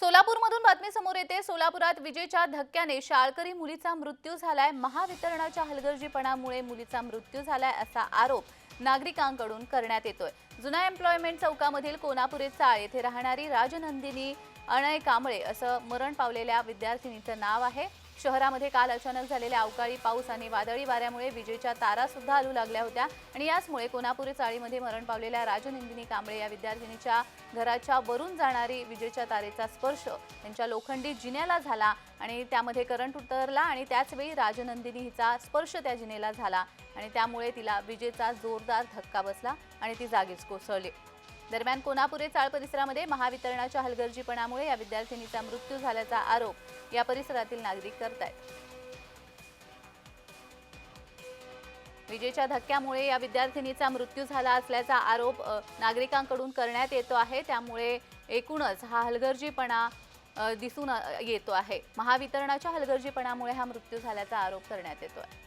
सोलापूरमधून बातमी समोर येते. सोलापुरात विजेच्या धक्क्याने शाळकरी मुलीचा मृत्यू झालाय. महावितरणाच्या हलगर्जीपणामुळे मुलीचा मृत्यू झालाय असा आरोप नागरिकांकडून करण्यात येतोय. जुना एम्प्लॉयमेंट चौकामधील कोनापुरे चाळ येथे राहणारी राजनंदिनी अणय कांबळे असं मरण पावलेल्या विद्यार्थिनीचं नाव आहे. शहरामध्ये काल अचानक झालेल्या अवकाळी पाऊस आणि वादळी वाऱ्यामुळे विजेच्या तारा सुद्धा हलू लागल्या होत्या. आणि याचमुळे कोनापुरी चाळीमध्ये मरण पावलेल्या राजनंदिनी कांबळे या विद्यार्थिनीच्या घराच्या वरून जाणारी विजेच्या तारेचा स्पर्श त्यांच्या लोखंडी जिन्याला झाला आणि त्यामध्ये करंट उतरला आणि त्याचवेळी राजनंदिनी हिचा स्पर्श त्या जिनेला झाला आणि त्यामुळे तिला विजेचा जोरदार धक्का बसला आणि ती जागीच कोसळली. दरम्यान कोनापुरे चाळ परिसरामध्ये महावितरणाच्या हलगर्जीपणामुळे या विद्यार्थिनीचा मृत्यू झाल्याचा आरोप या परिसरातील नागरिक करतायत. विजेच्या धक्क्यामुळे या विद्यार्थिनीचा मृत्यू झाला असल्याचा आरोप नागरिकांकडून करण्यात येतो आहे. त्यामुळे एकूणच हा हलगर्जीपणा दिसून येतो आहे. महावितरणाच्या हलगर्जीपणामुळे हा मृत्यू झाल्याचा आरोप करण्यात येतो आहे